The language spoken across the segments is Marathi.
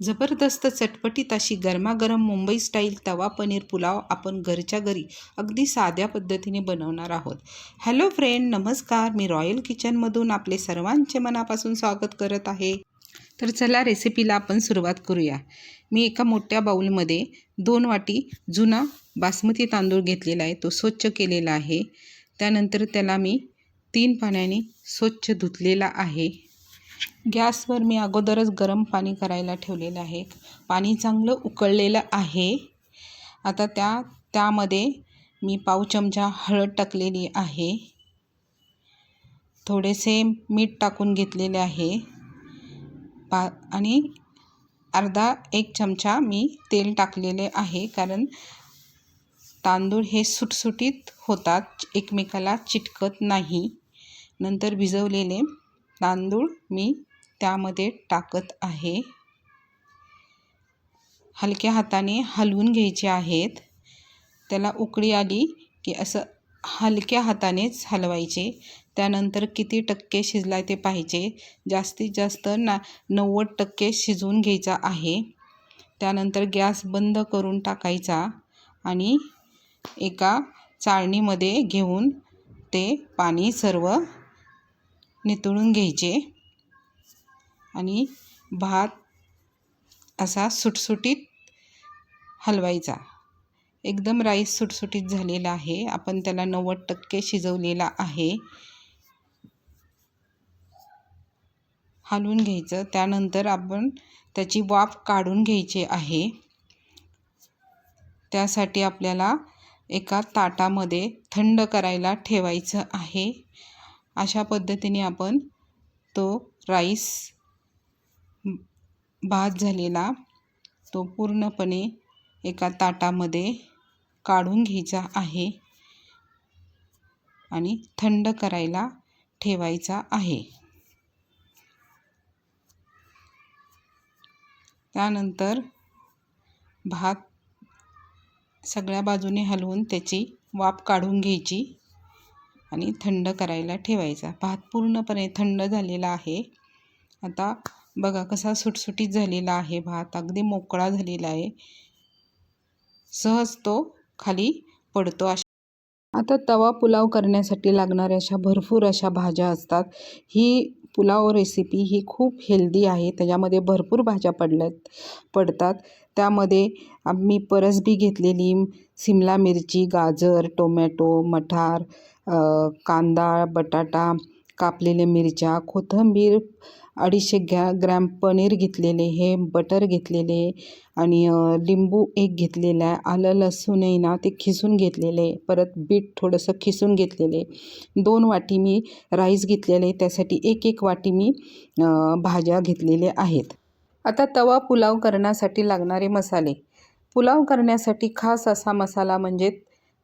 जबरदस्त चटपटीत अशी गरमागरम मुंबई स्टाईल तवा पनीर पुलाव आपण घरच्या घरी अगदी साध्या पद्धतीने बनवणार आहोत. हॅलो फ्रेंड नमस्कार. मी रॉयल किचनमधून आपले सर्वांचे मनापासून स्वागत करत आहे. तर चला रेसिपीला आपण सुरुवात करूया. मी एका मोठ्या बाऊलमध्ये दोन वाटी जुना बासमती तांदूळ घेतलेला आहे. तो स्वच्छ केलेला आहे. त्यानंतर त्याला मी तीन पाण्याने स्वच्छ धुतलेला आहे. गॅसवर मी अगोदरच गरम पाणी करायला ठेवलेलं आहे. पाणी चांगलं उकळलेलं आहे. आता त्या त्यामध्ये मी पाव चमचा हळद टाकलेली आहे. थोडेसे मीठ टाकून घेतलेले आहे. पा आणि अर्धा एक चमचा मी तेल टाकलेले आहे कारण तांदूळ हे सुटसुटीत होतात एकमेकाला चिटकत नाही. नंतर भिजवलेले तांदूळ मी त्यामध्ये टाकत आहे. हलक्या हाताने हलवून घ्यायचे आहेत. त्याला उकळी आली की असं हलक्या हातानेच हलवायचे. त्यानंतर किती टक्के शिजला ते पाहिजे जास्तीत जास्त ना नव्वद टक्के शिजवून घ्यायचा आहे. त्यानंतर गॅस बंद करून टाकायचा आणि एका चाळणीमध्ये घेऊन ते पाणी सर्व नितळून घ्यायचे. आणि भात असा सुटसुटीत हलवायचा. एकदम राईस सुटसुटीत झालेला आहे. आपण त्याला नव्वद टक्के शिजवलेला आहे. हलवून घ्यायचं. त्यानंतर आपण त्याची वाफ काढून घ्यायची आहे. त्यासाठी आपल्याला एका ताटामध्ये थंड करायला ठेवायचं आहे. अशा पद्धतीने आपण तो राईस भात झालेला तो पूर्णपणे एका ताटामध्ये काढून घ्यायचा आहे आणि थंड करायला ठेवायचा आहे. त्यानंतर भात सगळ्या बाजूने हलवून त्याची वाफ काढून घ्यायची. आणि थंड करायला ठेवायचा. भात पूर्णपणे थंड झालेला आहे. आता बघा कसा सुटसुटीत झालेला आहे भात. अगदी मोकळा झालेला आहे. सहज तो खाली पडतो. अशा आता तवा पुलाव करण्यासाठी लागणाऱ्या अशा भरपूर अशा भाज्या असतात. ही पुलाव रेसिपी ही खूप हेल्दी आहे. त्याच्यामध्ये भरपूर भाज्या पडल्यात पडतात. त्यामध्ये आम्ही परसबी घेतलेली सिमला मिरची गाजर टोमॅटो मठार कांदा बटाटा कापलेल्या मिरच्या कोथिंबीर अडीचशे ग्या ग्रॅम पनीर घेतलेले हे बटर घेतलेले आणि लिंबू एक घेतलेला आहे. आलं लसूणही ना ते खिसून घेतलेले परत बीट थोडंसं खिसून घेतलेले दोन वाटी मी राईस घेतलेले त्यासाठी एक एक वाटी मी भाज्या घेतलेल्या आहेत. आता तवा पुलाव करण्यासाठी लागणारे मसाले. पुलाव करण्यासाठी खास असा मसाला म्हणजे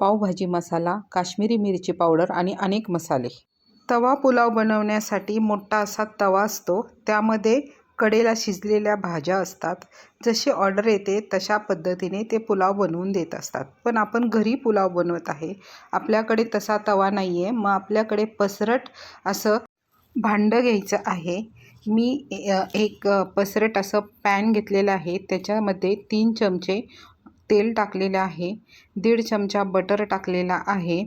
पावभाजी मसाला काश्मीरी मिरची पावडर आणि अनेक मसाले. तवा पुलाव बनवण्यासाठी मोठा असा तवा असतो. त्यामध्ये कडेला शिजलेल्या भाज्या असतात. जशी ऑर्डर येते तशा पद्धतीने ते पुलाव बनवून देत असतात. पण आपण घरी पुलाव बनवत आहे. आपल्याकडे तसा तवा नाही आहे मग आपल्याकडे पसरट असं भांडं घ्यायचं आहे. मी एक पसरट असं पॅन घेतलेलं आहे. त्याच्यामध्ये तीन चमचे तेल टाकलेलं आहे. दीड चमचा बटर टाकलेला आहे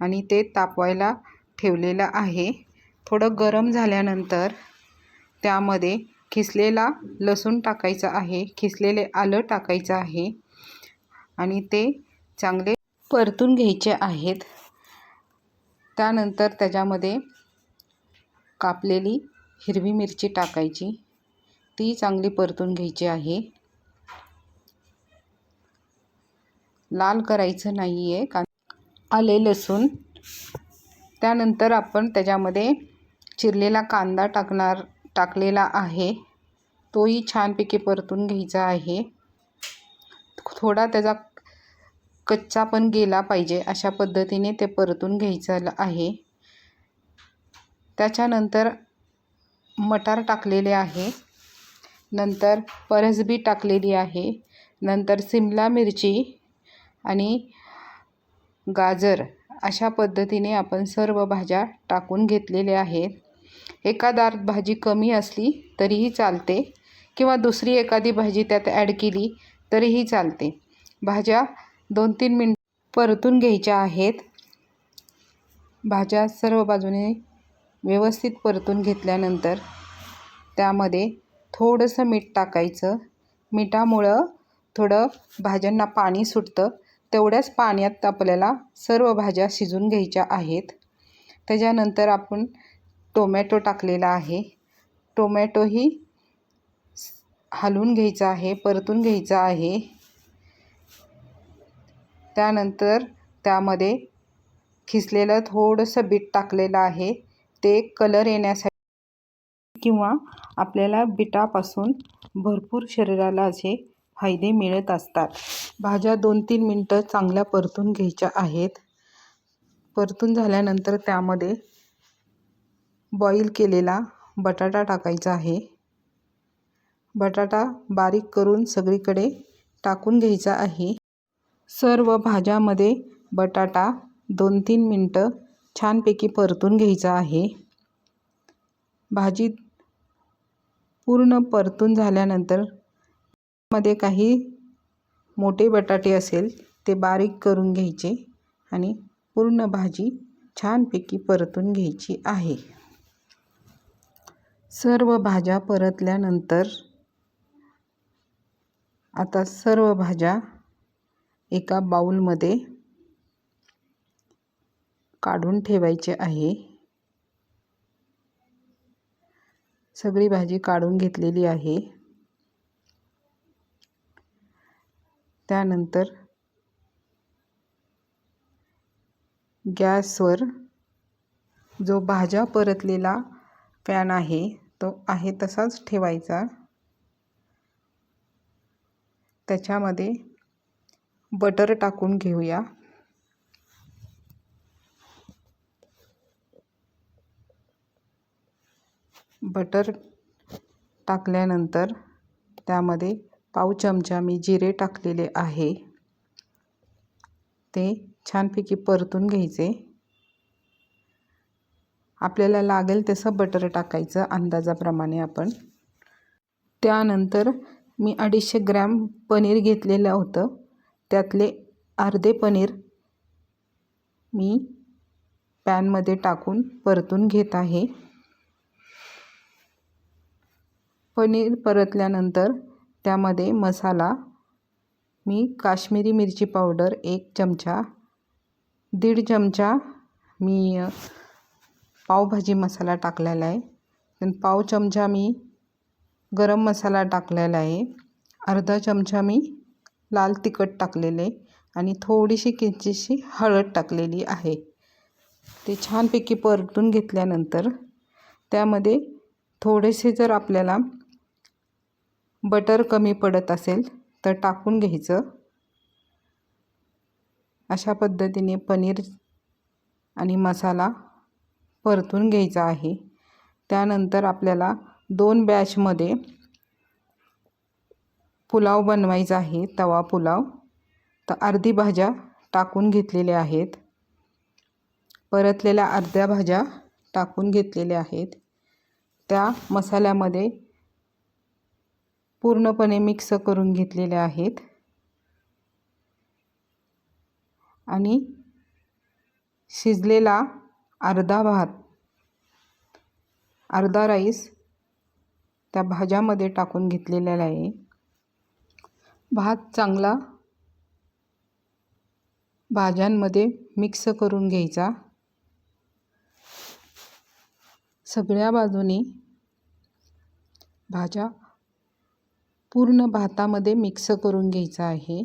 आणि ते तापवायला ठेवलेलं आहे. थोडं गरम झाल्यानंतर त्यामध्ये खिसलेला लसूण टाकायचा आहे. खिसलेले आलं टाकायचं आहे आणि ते चांगले परतून घ्यायचे आहेत. त्यानंतर त्याच्यामध्ये कापलेली हिरवी मिरची टाकायची. ती चांगली परतून घ्यायची आहे. लाल करायचं नाही आहे का आले लसूण. त्यानंतर आपण त्याच्यामध्ये चिरलेला कांदा टाकणार टाकलेला आहे. तोही छानपैकी परतून घ्यायचा आहे. थोडा त्याचा कच्चा पण गेला पाहिजे अशा पद्धतीने ते परतून घ्यायचं आहे. त्याच्यानंतर मटार टाकलेले आहे. नंतर परसबी टाकलेली आहे. नंतर सिमला मिरची आणि गाजर अशा पद्धतीने आपण सर्व भाज्या टाकून घेतलेल्या आहेत. एका दार भाजी कमी असली तरीही चालते किंवा दुसरी एखादी भाजी त्यात ॲड केली तरीही चालते. भाज्या दोन तीन मिनट परतून घ्यायच्या आहेत. भाज्या सर्व बाजूने व्यवस्थित परतून घेतल्यानंतर त्यामध्ये थोडंसं मीठ टाकायचं. मिठामुळं थोडं भाज्यांना पाणी सुटतं. तेवढ्याच पाण्यात आपल्याला सर्व भाज्या शिजून घ्यायच्या आहेत. त्याच्यानंतर आपण टोमॅटो टाकलेला आहे. टोमॅटोही हलवून घ्यायचा आहे परतून घ्यायचा आहे. त्यानंतर त्यामध्ये खिसलेलं थोडंसं बीट टाकलेलं आहे. ते कलर येण्यासाठी किंवा आपल्याला बिटापासून भरपूर शरीराला असे फायदे मिळत असतात. भाज्या दोन तीन मिनटं चांगल्या परतून घ्यायच्या आहेत. परतून झाल्यानंतर त्यामध्ये बॉईल केलेला बटाटा टाकायचा आहे. बटाटा बारीक करून सगळीकडे टाकून घ्यायचा आहे. सर्व भाज्यामध्ये बटाटा दोन तीन मिनटं छानपैकी परतून घ्यायचा आहे. भाजी पूर्ण परतून झाल्यानंतर मध्ये काही मोठे बटाटे असेल ते बारीक करून घ्यायचे आणि पूर्ण भाजी छानपैकी परतून घ्यायची आहे. सर्व भाज्या परतल्यानंतर आता सर्व भाज्या एका बाऊलमध्ये काढून ठेवायचे आहे. सगळी भाजी काढून घेतलेली आहे. त्यानंतर गॅसवर जो भाज्या परतलेला पॅन आहे तो आहे तसाच ठेवायचा. त्याच्यामध्ये बटर टाकून घेऊया. बटर टाकल्यानंतर त्यामध्ये पाव चमचा मी जिरे टाकलेले आहे. ते छानपैकी परतून घ्यायचे. आपल्याला लागेल तसं बटर टाकायचं अंदाजाप्रमाणे आपण. त्यानंतर मी अडीचशे ग्रॅम पनीर घेतलेलं होतं. त्यातले अर्धे पनीर मी पॅनमध्ये टाकून परतून घेत आहे. पनीर परतल्यानंतर त्यामध्ये मसाला मी काश्मीरी मिरची पावडर एक चमचा दीड चमचा मी पावभाजी मसाला टाकलेला आहे. पाव चमचा मी गरम मसाला टाकलेला आहे. अर्धा चमचा मी लाल तिखट टाकलेले आणि थोडीशी किंचितशी हळद टाकलेली आहे. ते छानपैकी परतून घेतल्यानंतर त्यामध्ये थोडेसे जर आपल्याला बटर कमी पडत असेल तर टाकून घ्यायचं. अशा पद्धतीने पनीर आणि मसाला परतून घ्यायचा आहे. त्यानंतर आपल्याला दोन बॅचमध्ये पुलाव बनवायचा आहे तवा पुलाव. तर अर्धी भाज्या टाकून घेतलेल्या आहेत. परतलेल्या अर्ध्या भाज्या टाकून घेतलेल्या आहेत. त्या मसाल्यामध्ये पूर्णपणे मिक्स करून घेतलेले आहेत. आणि शिजलेला अर्धा भात अर्धा राईस त्या भाज्यामध्ये टाकून घेतलेला आहे. भात चांगला भाज्यांमध्ये मिक्स करून घ्यायचा. सगळ्या बाजूनी भाज्या पूर्ण भातामध्ये मिक्स करून घ्यायचा आहे.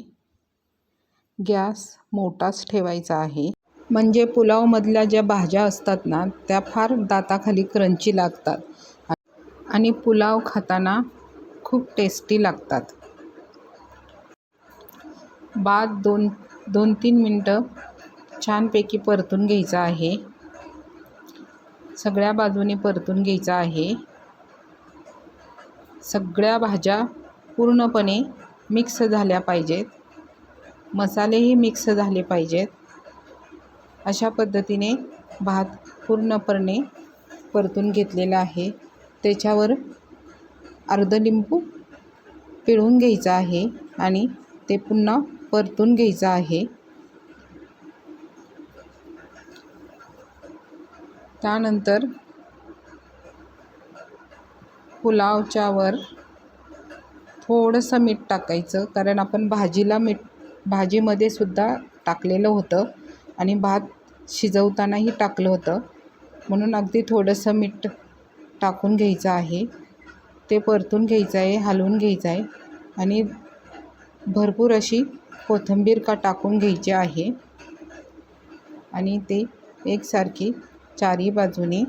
गॅस मोठाच ठेवायचा आहे. म्हणजे पुलावमधल्या ज्या भाज्या असतात ना त्या फार दाताखाली क्रंची लागतात. आणि पुलाव खाताना खूप टेस्टी लागतात. बाद दोन दोन तीन मिनटं छानपैकी परतून घ्यायचा आहे. सगळ्या बाजूने परतून घ्यायचा आहे. सगळ्या भाज्या पूर्णपणे मिक्स झाल्या पाहिजेत. मसालेही मिक्स झाले पाहिजेत. अशा पद्धतीने भात पूर्णपणे परतून घेतलेला आहे. त्याच्यावर अर्ध लिंबू पिळून घ्यायचं आहे आणि ते पुन्हा परतून घ्यायचं आहे. त्यानंतर पुलावच्यावर थोडंसं मीठ टाकायचं कारण आपण भाजीला मीठ भाजीमध्ये सुद्धा टाकलेलं होतं आणि भात शिजवतानाही टाकलं होतं. म्हणून अगदी थोडंसं मीठ टाकून घ्यायचं आहे. ते परतून घ्यायचं आहे हलवून घ्यायचं आहे आणि भरपूर अशी कोथिंबीर का टाकून घ्यायची आहे. आणि ते एकसारखी चारी बाजूने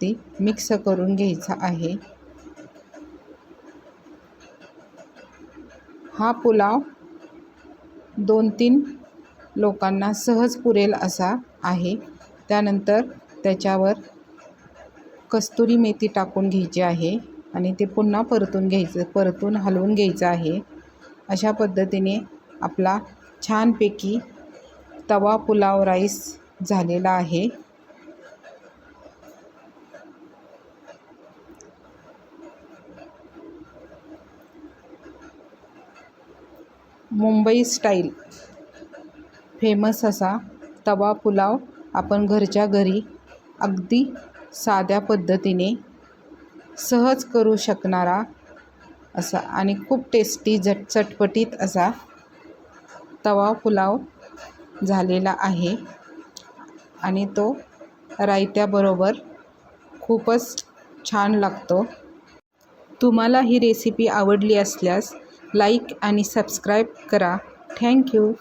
ती मिक्स करून घ्यायचं आहे. हा पुलाव दोन तीन लोकांना सहज पुरेल असा आहे. त्यानंतर त्याच्यावर कस्तुरी मेथी टाकून घ्यायची आहे आणि ते पुन्हा परतून घ्यायचं परतून हलवून घ्यायचं आहे. अशा पद्धतीने आपला छानपैकी तवा पुलाव राईस झालेला आहे. मुंबई स्टाईल. फेमस असा तवा पुलाव आपण घरच्या घरी अगदी साध्या पद्धतीने सहज करू शकणारा असा आणि खूप टेस्टी झट चटपटीत असा तवा पुलाव झालेला आहे. आणि तो रायत्याबरोबर खूपच छान लागतो. तुम्हाला ही रेसिपी आवडली असल्यास लाईक आणि सबस्क्राईब करा. थँक्यू